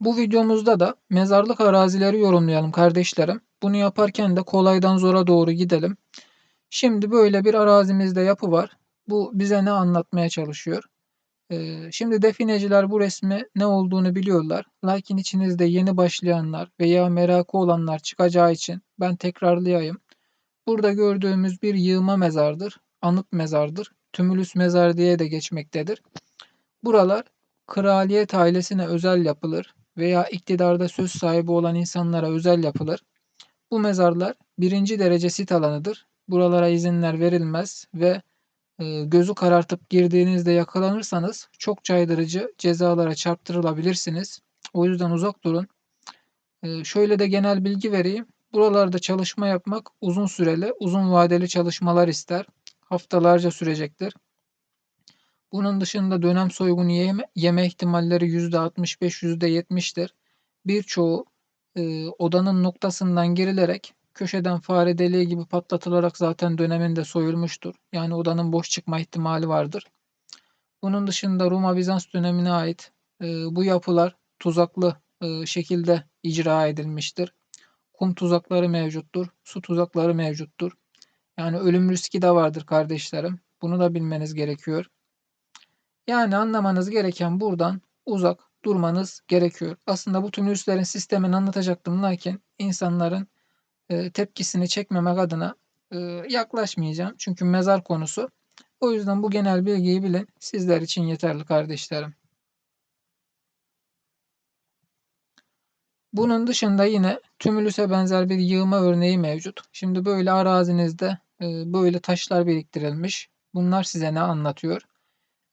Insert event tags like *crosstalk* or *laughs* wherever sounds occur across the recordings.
Bu videomuzda da mezarlık arazileri yorumlayalım kardeşlerim. Bunu yaparken de kolaydan zora doğru gidelim. Şimdi böyle bir arazimizde yapı var. Bu bize ne anlatmaya çalışıyor? Ee, şimdi defineciler bu resmi ne olduğunu biliyorlar. Lakin içinizde yeni başlayanlar veya merakı olanlar çıkacağı için ben tekrarlayayım. Burada gördüğümüz bir yığma mezardır. Anıt mezardır. Tümülüs mezar diye de geçmektedir. Buralar kraliyet ailesine özel yapılır veya iktidarda söz sahibi olan insanlara özel yapılır. Bu mezarlar birinci derece sit alanıdır. Buralara izinler verilmez ve e, gözü karartıp girdiğinizde yakalanırsanız çok caydırıcı cezalara çarptırılabilirsiniz. O yüzden uzak durun. E, şöyle de genel bilgi vereyim. Buralarda çalışma yapmak uzun süreli, uzun vadeli çalışmalar ister. Haftalarca sürecektir. Bunun dışında dönem soygunu yeme, yeme ihtimalleri %65, %70'tir. Birçoğu e, odanın noktasından girilerek köşeden fare deliği gibi patlatılarak zaten döneminde soyulmuştur. Yani odanın boş çıkma ihtimali vardır. Bunun dışında Roma Bizans dönemine ait e, bu yapılar tuzaklı e, şekilde icra edilmiştir. Kum tuzakları mevcuttur, su tuzakları mevcuttur. Yani ölüm riski de vardır kardeşlerim. Bunu da bilmeniz gerekiyor. Yani anlamanız gereken buradan uzak durmanız gerekiyor. Aslında bu tümülüslerin sistemini anlatacaktım lakin insanların e, tepkisini çekmemek adına e, yaklaşmayacağım. Çünkü mezar konusu. O yüzden bu genel bilgiyi bilin. Sizler için yeterli kardeşlerim. Bunun dışında yine tümülüse benzer bir yığma örneği mevcut. Şimdi böyle arazinizde e, böyle taşlar biriktirilmiş. Bunlar size ne anlatıyor?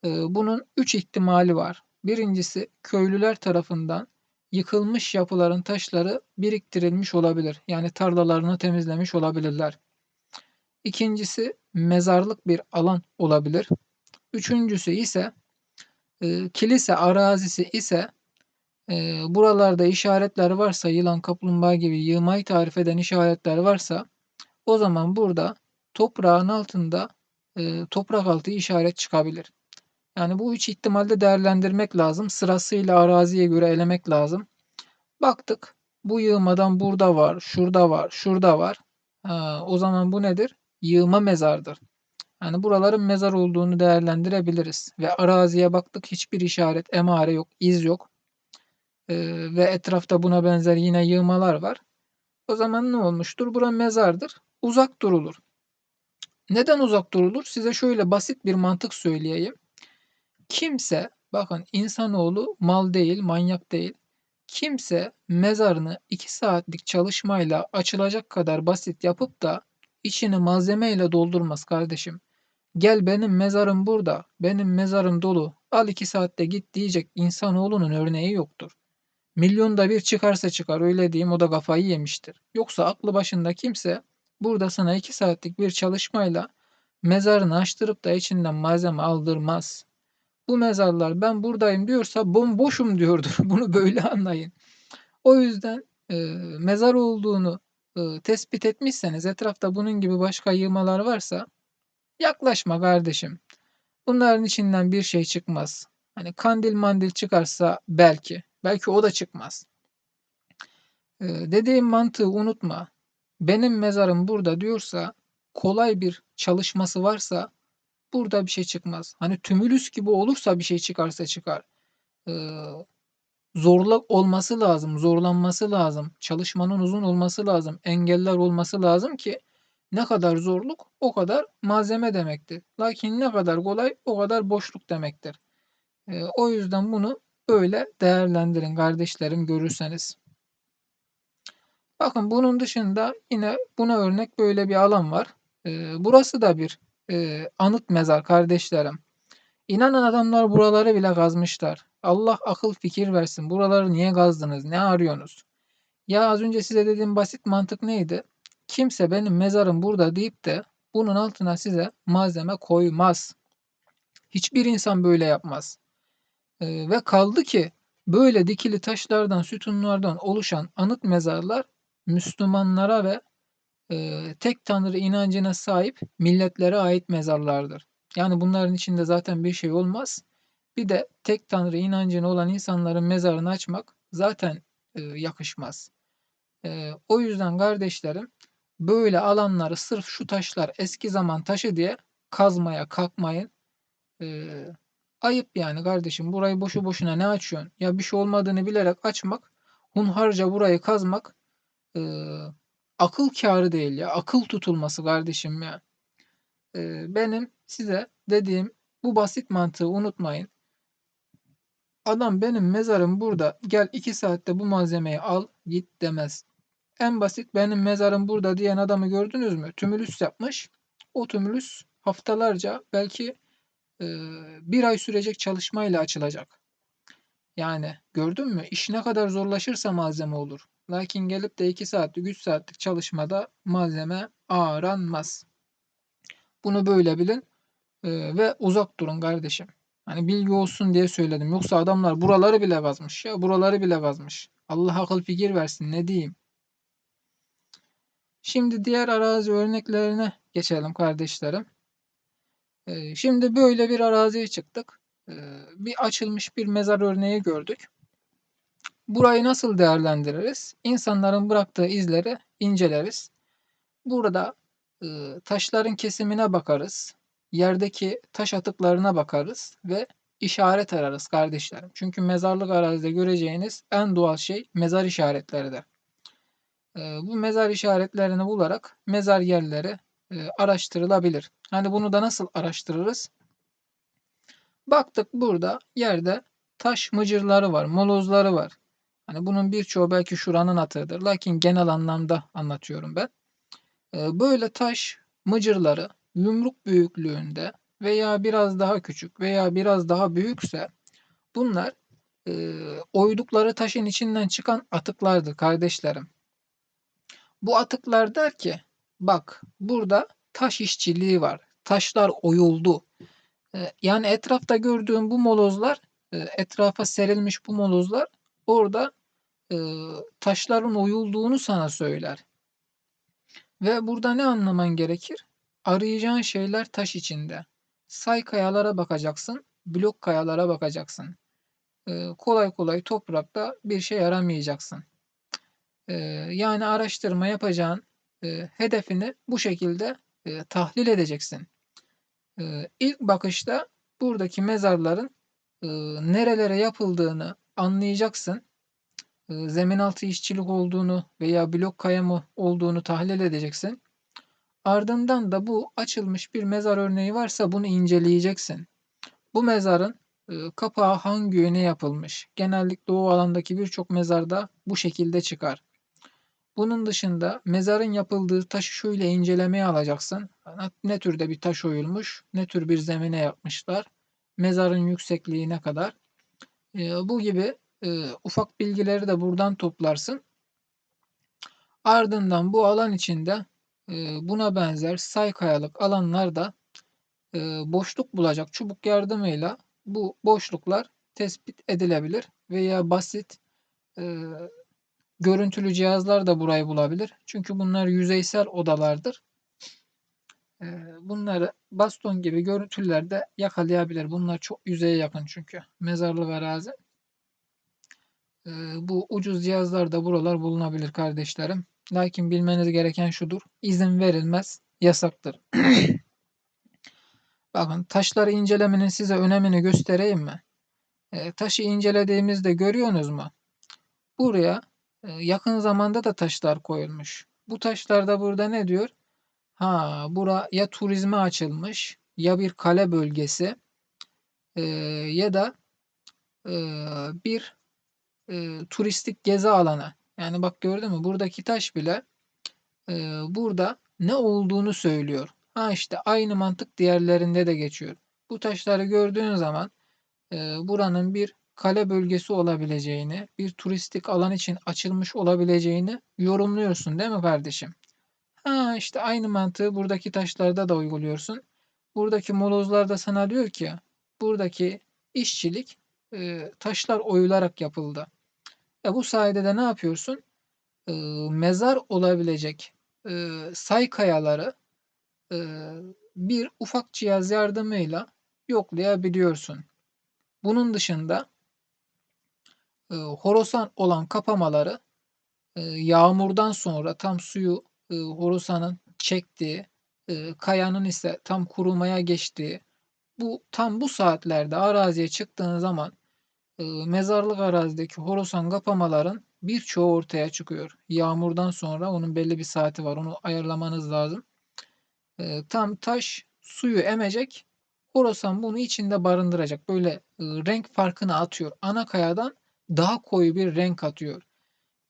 Bunun üç ihtimali var. Birincisi köylüler tarafından yıkılmış yapıların taşları biriktirilmiş olabilir. Yani tarlalarını temizlemiş olabilirler. İkincisi mezarlık bir alan olabilir. Üçüncüsü ise e, kilise arazisi ise e, buralarda işaretler varsa yılan kaplumbağa gibi yığmayı tarif eden işaretler varsa o zaman burada toprağın altında e, toprak altı işaret çıkabilir. Yani bu üç ihtimalde değerlendirmek lazım. Sırasıyla araziye göre elemek lazım. Baktık. Bu yığmadan burada var, şurada var, şurada var. Ha, o zaman bu nedir? Yığma mezardır. Yani buraların mezar olduğunu değerlendirebiliriz. Ve araziye baktık hiçbir işaret, emare yok, iz yok. Ee, ve etrafta buna benzer yine yığmalar var. O zaman ne olmuştur? Bura mezardır. Uzak durulur. Neden uzak durulur? Size şöyle basit bir mantık söyleyeyim. Kimse, bakın insanoğlu mal değil, manyak değil. Kimse mezarını 2 saatlik çalışmayla açılacak kadar basit yapıp da içini malzemeyle doldurmaz kardeşim. Gel benim mezarım burada, benim mezarım dolu, al 2 saatte git diyecek insanoğlunun örneği yoktur. Milyonda bir çıkarsa çıkar öyle diyeyim o da kafayı yemiştir. Yoksa aklı başında kimse burada sana 2 saatlik bir çalışmayla mezarını açtırıp da içinden malzeme aldırmaz bu mezarlar ben buradayım diyorsa bomboşum diyordur. *laughs* Bunu böyle anlayın. O yüzden e, mezar olduğunu e, tespit etmişseniz etrafta bunun gibi başka yığmalar varsa yaklaşma kardeşim. Bunların içinden bir şey çıkmaz. Hani kandil mandil çıkarsa belki. Belki o da çıkmaz. E, dediğim mantığı unutma. Benim mezarım burada diyorsa kolay bir çalışması varsa burada bir şey çıkmaz. Hani tümülüs gibi olursa bir şey çıkarsa çıkar. Ee, zorluk olması lazım, zorlanması lazım, çalışmanın uzun olması lazım, engeller olması lazım ki ne kadar zorluk o kadar malzeme demektir. Lakin ne kadar kolay o kadar boşluk demektir. Ee, o yüzden bunu böyle değerlendirin kardeşlerim görürseniz. Bakın bunun dışında yine buna örnek böyle bir alan var. Ee, burası da bir e, anıt mezar kardeşlerim. İnanın adamlar buraları bile kazmışlar. Allah akıl fikir versin. Buraları niye kazdınız? Ne arıyorsunuz? Ya az önce size dediğim basit mantık neydi? Kimse benim mezarım burada deyip de bunun altına size malzeme koymaz. Hiçbir insan böyle yapmaz. Ee, ve kaldı ki böyle dikili taşlardan, sütunlardan oluşan anıt mezarlar Müslümanlara ve e, tek tanrı inancına sahip milletlere ait mezarlardır. Yani bunların içinde zaten bir şey olmaz. Bir de tek tanrı inancına olan insanların mezarını açmak zaten yakışmaz. O yüzden kardeşlerim böyle alanları sırf şu taşlar eski zaman taşı diye kazmaya kalkmayın. Ayıp yani kardeşim burayı boşu boşuna ne açıyorsun? Ya bir şey olmadığını bilerek açmak, hunharca burayı kazmak akıl kârı değil ya. Akıl tutulması kardeşim ya. E, benim size dediğim bu basit mantığı unutmayın. Adam benim mezarım burada. Gel iki saatte bu malzemeyi al git demez. En basit benim mezarım burada diyen adamı gördünüz mü? Tümülüs yapmış. O tümülüs haftalarca belki e, bir ay sürecek çalışmayla açılacak. Yani gördün mü? İş ne kadar zorlaşırsa malzeme olur. Lakin gelip de 2 saatlik 3 saatlik çalışmada malzeme aranmaz. Bunu böyle bilin e, ve uzak durun kardeşim. Hani bilgi olsun diye söyledim. Yoksa adamlar buraları bile kazmış ya. Buraları bile kazmış. Allah akıl fikir versin ne diyeyim. Şimdi diğer arazi örneklerine geçelim kardeşlerim. Ee, şimdi böyle bir araziye çıktık. Ee, bir açılmış bir mezar örneği gördük. Burayı nasıl değerlendiririz? İnsanların bıraktığı izleri inceleriz. Burada e, taşların kesimine bakarız. Yerdeki taş atıklarına bakarız ve işaret ararız kardeşlerim. Çünkü mezarlık arazide göreceğiniz en doğal şey mezar işaretleridir. E, bu mezar işaretlerini bularak mezar yerleri e, araştırılabilir. Hani bunu da nasıl araştırırız? Baktık burada yerde taş mıcırları var, molozları var. Hani bunun birçoğu belki şuranın atığıdır. Lakin genel anlamda anlatıyorum ben. Ee, böyle taş mıcırları yumruk büyüklüğünde veya biraz daha küçük veya biraz daha büyükse bunlar e, oydukları taşın içinden çıkan atıklardır kardeşlerim. Bu atıklar der ki bak burada taş işçiliği var. Taşlar oyuldu. E, yani etrafta gördüğüm bu molozlar e, etrafa serilmiş bu molozlar orada e, taşların oyulduğunu sana söyler. Ve burada ne anlaman gerekir? Arayacağın şeyler taş içinde. Say kayalara bakacaksın, blok kayalara bakacaksın. E, kolay kolay toprakta bir şey aramayacaksın. E, yani araştırma yapacağın e, hedefini bu şekilde e, tahlil edeceksin. E, ilk bakışta buradaki mezarların e, nerelere yapıldığını anlayacaksın zemin altı işçilik olduğunu veya blok kayamı olduğunu tahlil edeceksin. Ardından da bu açılmış bir mezar örneği varsa bunu inceleyeceksin. Bu mezarın kapağı hangi yöne yapılmış? Genellikle o alandaki birçok mezarda bu şekilde çıkar. Bunun dışında mezarın yapıldığı taşı şöyle incelemeye alacaksın. Ne türde bir taş oyulmuş, ne tür bir zemine yapmışlar, mezarın yüksekliği ne kadar. Bu gibi e, ufak bilgileri de buradan toplarsın. Ardından bu alan içinde e, buna benzer say kayalık alanlarda e, boşluk bulacak çubuk yardımıyla bu boşluklar tespit edilebilir veya basit e, görüntülü cihazlar da burayı bulabilir. Çünkü bunlar yüzeysel odalardır. E, bunları baston gibi görüntülerde yakalayabilir. Bunlar çok yüzeye yakın çünkü. Mezarlık arazi bu ucuz cihazlarda buralar bulunabilir kardeşlerim. Lakin bilmeniz gereken şudur. İzin verilmez, yasaktır. *clears throat* Bakın taşları incelemenin size önemini göstereyim mi? E, taşı incelediğimizde görüyorsunuz mu? Buraya e, yakın zamanda da taşlar koyulmuş. Bu taşlarda burada ne diyor? Ha, bura ya turizme açılmış ya bir kale bölgesi e, ya da e, bir e, turistik gezi alanı. Yani bak gördün mü? Buradaki taş bile e, burada ne olduğunu söylüyor. Ha işte aynı mantık diğerlerinde de geçiyor. Bu taşları gördüğün zaman e, buranın bir kale bölgesi olabileceğini, bir turistik alan için açılmış olabileceğini yorumluyorsun değil mi kardeşim? Ha işte aynı mantığı buradaki taşlarda da uyguluyorsun. Buradaki molozlar da sana diyor ki buradaki işçilik e, taşlar oyularak yapıldı. E bu sayede de ne yapıyorsun? E, mezar olabilecek e, say kayaları e, bir ufak cihaz yardımıyla yoklayabiliyorsun. Bunun dışında e, horosan olan kapamaları e, yağmurdan sonra tam suyu e, horosanın çektiği, e, kayanın ise tam kurumaya geçtiği bu tam bu saatlerde araziye çıktığın zaman e, mezarlık arazideki horosan kapamaların birçoğu ortaya çıkıyor. Yağmurdan sonra onun belli bir saati var. Onu ayarlamanız lazım. E, tam taş suyu emecek. Horosan bunu içinde barındıracak. Böyle e, renk farkını atıyor. Ana kayadan daha koyu bir renk atıyor.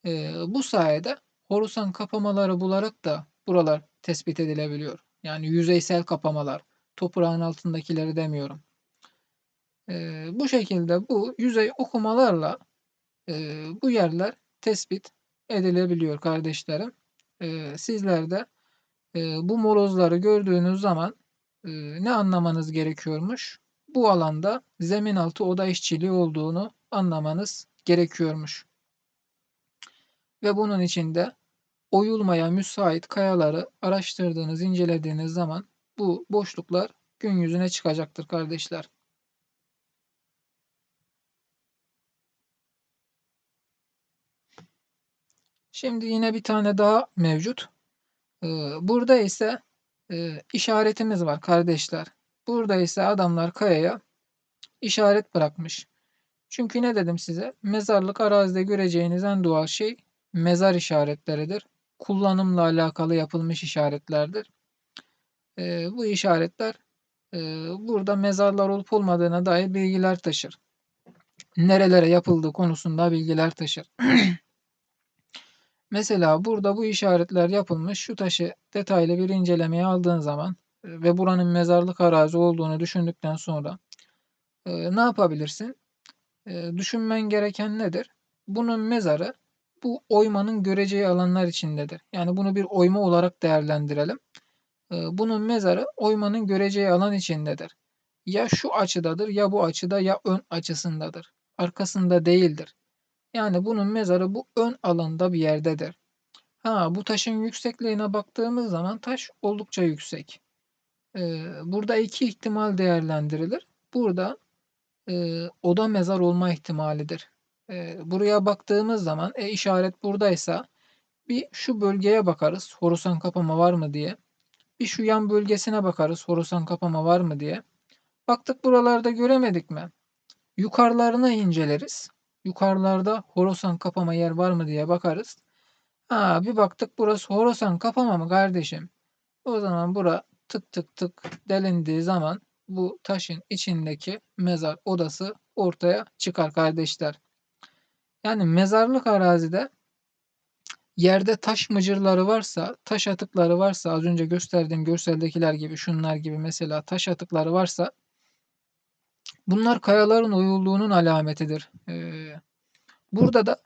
E, bu sayede horosan kapamaları bularak da buralar tespit edilebiliyor. Yani yüzeysel kapamalar. Toprağın altındakileri demiyorum. E, bu şekilde bu yüzey okumalarla e, bu yerler tespit edilebiliyor kardeşlerim. E, sizler de e, bu morozları gördüğünüz zaman e, ne anlamanız gerekiyormuş? Bu alanda zemin altı oda işçiliği olduğunu anlamanız gerekiyormuş. Ve bunun içinde oyulmaya müsait kayaları araştırdığınız, incelediğiniz zaman bu boşluklar gün yüzüne çıkacaktır kardeşler. Şimdi yine bir tane daha mevcut. Burada ise işaretimiz var kardeşler. Burada ise adamlar kayaya işaret bırakmış. Çünkü ne dedim size? Mezarlık arazide göreceğiniz en doğal şey mezar işaretleridir. Kullanımla alakalı yapılmış işaretlerdir. Bu işaretler burada mezarlar olup olmadığına dair bilgiler taşır. Nerelere yapıldığı konusunda bilgiler taşır. *clears throat* Mesela burada bu işaretler yapılmış. Şu taşı detaylı bir incelemeye aldığın zaman e, ve buranın mezarlık arazi olduğunu düşündükten sonra e, ne yapabilirsin? E, düşünmen gereken nedir? Bunun mezarı bu oymanın göreceği alanlar içindedir. Yani bunu bir oyma olarak değerlendirelim. E, bunun mezarı oymanın göreceği alan içindedir. Ya şu açıdadır ya bu açıda ya ön açısındadır. Arkasında değildir. Yani bunun mezarı bu ön alanda bir yerdedir. Ha, bu taşın yüksekliğine baktığımız zaman taş oldukça yüksek. Ee, burada iki ihtimal değerlendirilir. Burada e, oda mezar olma ihtimalidir. E, buraya baktığımız zaman e, işaret buradaysa bir şu bölgeye bakarız. Horusan kapama var mı diye. Bir şu yan bölgesine bakarız. Horusan kapama var mı diye. Baktık buralarda göremedik mi? Yukarılarına inceleriz. Yukarılarda Horasan kapama yer var mı diye bakarız. Ha, bir baktık burası Horasan kapama mı kardeşim? O zaman bura tık tık tık delindiği zaman bu taşın içindeki mezar odası ortaya çıkar kardeşler. Yani mezarlık arazide yerde taş mıcırları varsa, taş atıkları varsa az önce gösterdiğim görseldekiler gibi şunlar gibi mesela taş atıkları varsa Bunlar kayaların oyulduğunun alametidir. Ee, burada da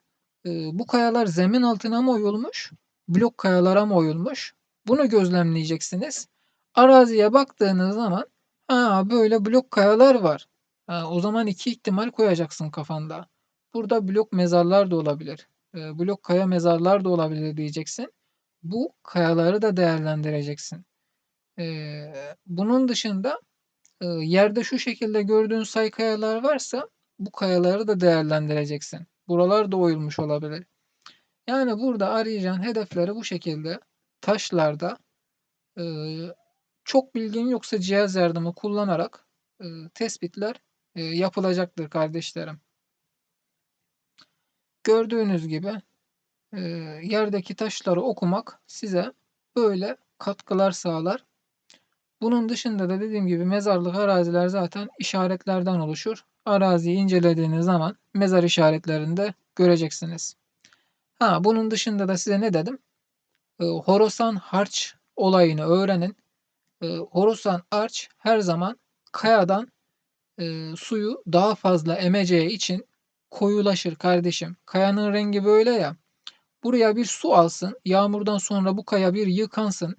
e, bu kayalar zemin altına mı oyulmuş, blok kayalara mı oyulmuş? Bunu gözlemleyeceksiniz. Araziye baktığınız zaman ha böyle blok kayalar var. Ha, o zaman iki ihtimal koyacaksın kafanda. Burada blok mezarlar da olabilir. E, blok kaya mezarlar da olabilir diyeceksin. Bu kayaları da değerlendireceksin. E, bunun dışında yerde şu şekilde gördüğün say kayalar varsa bu kayaları da değerlendireceksin. Buralar da oyulmuş olabilir. Yani burada arayacağın hedefleri bu şekilde taşlarda çok bilgin yoksa cihaz yardımı kullanarak tespitler yapılacaktır kardeşlerim. Gördüğünüz gibi yerdeki taşları okumak size böyle katkılar sağlar. Bunun dışında da dediğim gibi mezarlık araziler zaten işaretlerden oluşur. Araziyi incelediğiniz zaman mezar işaretlerini de göreceksiniz. Ha, bunun dışında da size ne dedim? E, Horasan harç olayını öğrenin. E, Horasan harç her zaman kayadan e, suyu daha fazla emeceği için koyulaşır kardeşim. Kayanın rengi böyle ya. Buraya bir su alsın. Yağmurdan sonra bu kaya bir yıkansın.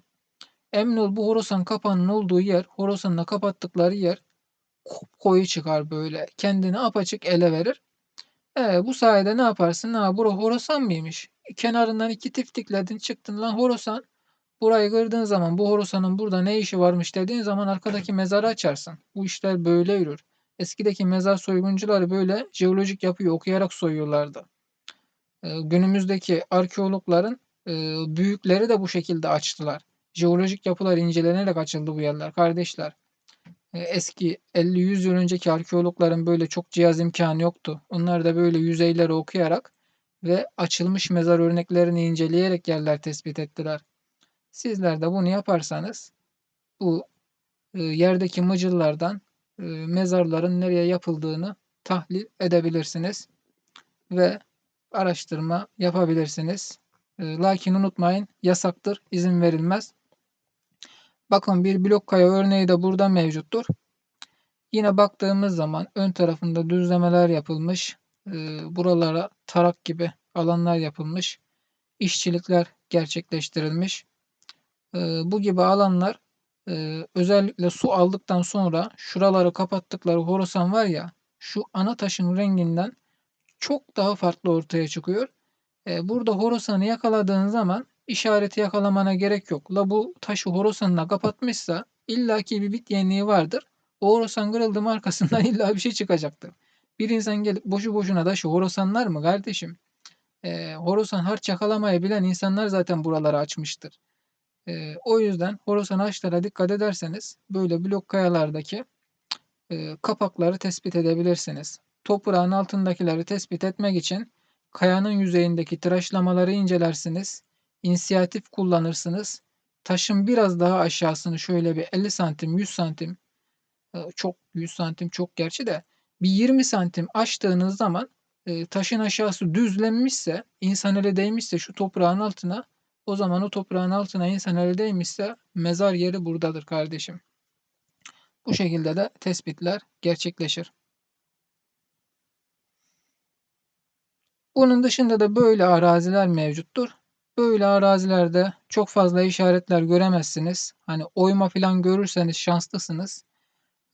Emin bu horosan kapağının olduğu yer, horosanla kapattıkları yer koyu çıkar böyle. Kendini apaçık ele verir. E, bu sayede ne yaparsın? Ha bura horosan mıymış? Kenarından iki tiftikledin çıktın lan horosan. Burayı kırdığın zaman bu horosanın burada ne işi varmış dediğin zaman arkadaki mezarı açarsın. Bu işler böyle yürür. Eskideki mezar soyguncuları böyle jeolojik yapıyı okuyarak soyuyorlardı. Eee, günümüzdeki arkeologların, eee, büyükleri de bu şekilde açtılar. Jeolojik yapılar incelenerek açıldı bu yerler kardeşler. Eee, eski 50-100 yıl önceki arkeologların böyle çok cihaz imkânı yoktu. Onlar da böyle yüzeyleri okuyarak ve açılmış mezar örneklerini inceleyerek yerler tespit ettiler. Sizler de bunu yaparsanız bu, eee, yerdeki mıcırlardan, eee, mezarların nereye yapıldığını tahlil edebilirsiniz ve araştırma yapabilirsiniz. Eee, lakin unutmayın yasaktır, izin verilmez. Bakın bir blok kaya örneği de burada mevcuttur. Yine baktığımız zaman ön tarafında düzlemeler yapılmış. Eee, buralara tarak gibi alanlar yapılmış. İşçilikler gerçekleştirilmiş. Bu gibi alanlar eee, özellikle su aldıktan sonra şuraları kapattıkları horasan var ya şu ana taşın renginden çok daha farklı ortaya çıkıyor. Eee, burada horasanı yakaladığın zaman işareti yakalamana gerek yok. La bu taşı horasanla kapatmışsa illaki bir bit yenliği vardır. O horasan kırıldı mı *laughs* illa bir şey çıkacaktır. Bir insan gelip boşu boşuna taşı horasanlar mı kardeşim? Eee, horasan harç yakalamayı bilen insanlar zaten buraları açmıştır. Eee, o yüzden horasan harçlara dikkat ederseniz böyle blok kayalardaki eee, kapakları tespit edebilirsiniz. Toprağın altındakileri tespit etmek için kayanın yüzeyindeki tıraşlamaları incelersiniz. İnisiyatif kullanırsınız. Taşın biraz daha aşağısını şöyle bir 50 santim, 100 santim eee, çok 100 santim çok gerçi de bir 20 santim açtığınız zaman eee, taşın aşağısı düzlenmişse, insan eli değmişse şu toprağın altına o zaman o toprağın altına insan eli değmişse mezar yeri buradadır kardeşim. Bu şekilde de tespitler gerçekleşir. Bunun dışında da böyle araziler mevcuttur. Böyle arazilerde çok fazla işaretler göremezsiniz. Hani oyma falan görürseniz şanslısınız.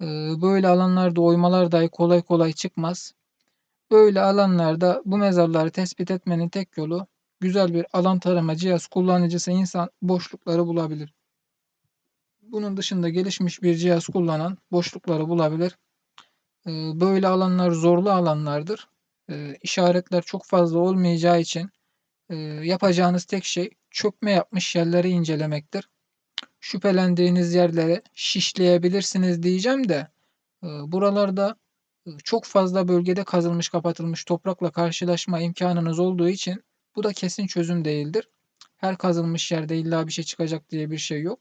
Eee, böyle alanlarda oymalar dahi kolay kolay çıkmaz. Böyle alanlarda bu mezarları tespit etmenin tek yolu güzel bir alan tarama cihaz kullanıcısı insan boşlukları bulabilir. Bunun dışında gelişmiş bir cihaz kullanan boşlukları bulabilir. Eee, böyle alanlar zorlu alanlardır. Eee, işaretler çok fazla olmayacağı için eee, yapacağınız tek şey çökme yapmış yerleri incelemektir. Şüphelendiğiniz yerleri şişleyebilirsiniz diyeceğim de eee, buralarda eee, çok fazla bölgede kazılmış kapatılmış toprakla karşılaşma imkanınız olduğu için bu da kesin çözüm değildir. Her kazılmış yerde illa bir şey çıkacak diye bir şey yok.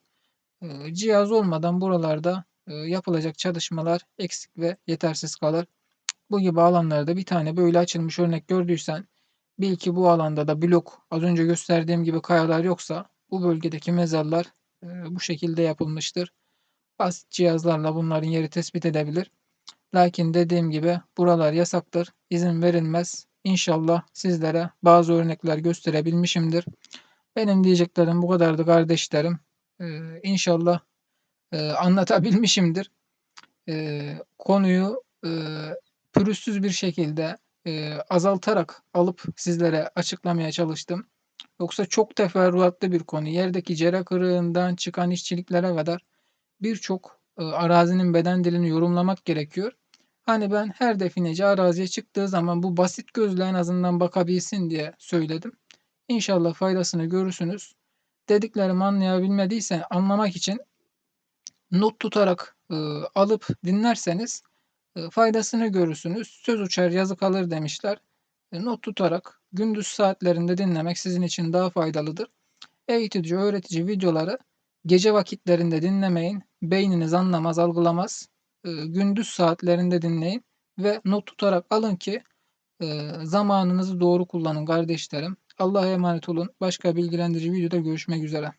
Eee, cihaz olmadan buralarda eee, yapılacak çalışmalar eksik ve yetersiz kalır. Bu gibi alanlarda bir tane böyle açılmış örnek gördüysen bil ki bu alanda da blok az önce gösterdiğim gibi kayalar yoksa bu bölgedeki mezarlar eee, bu şekilde yapılmıştır. Basit cihazlarla bunların yeri tespit edebilir. Lakin dediğim gibi buralar yasaktır. İzin verilmez. İnşallah sizlere bazı örnekler gösterebilmişimdir. Benim diyeceklerim bu kadardı kardeşlerim. Eee, inşallah eee, anlatabilmişimdir. Eee, konuyu eee, pürüzsüz bir şekilde eee, azaltarak alıp sizlere açıklamaya çalıştım. Yoksa çok teferruatlı bir konu. Yerdeki cere kırığından çıkan işçiliklere kadar birçok eee, arazinin beden dilini yorumlamak gerekiyor. Hani ben her defineci araziye çıktığı zaman bu basit gözle en azından bakabilsin diye söyledim. İnşallah faydasını görürsünüz. Dediklerimi anlayabilmediysen anlamak için not tutarak e, alıp dinlerseniz e, faydasını görürsünüz. Söz uçar yazı kalır demişler. E, not tutarak gündüz saatlerinde dinlemek sizin için daha faydalıdır. Eğitici, öğretici videoları gece vakitlerinde dinlemeyin. Beyniniz anlamaz, algılamaz. E, gündüz saatlerinde dinleyin ve not tutarak alın ki e, zamanınızı doğru kullanın kardeşlerim. Allah'a emanet olun. Başka bilgilendirici videoda görüşmek üzere.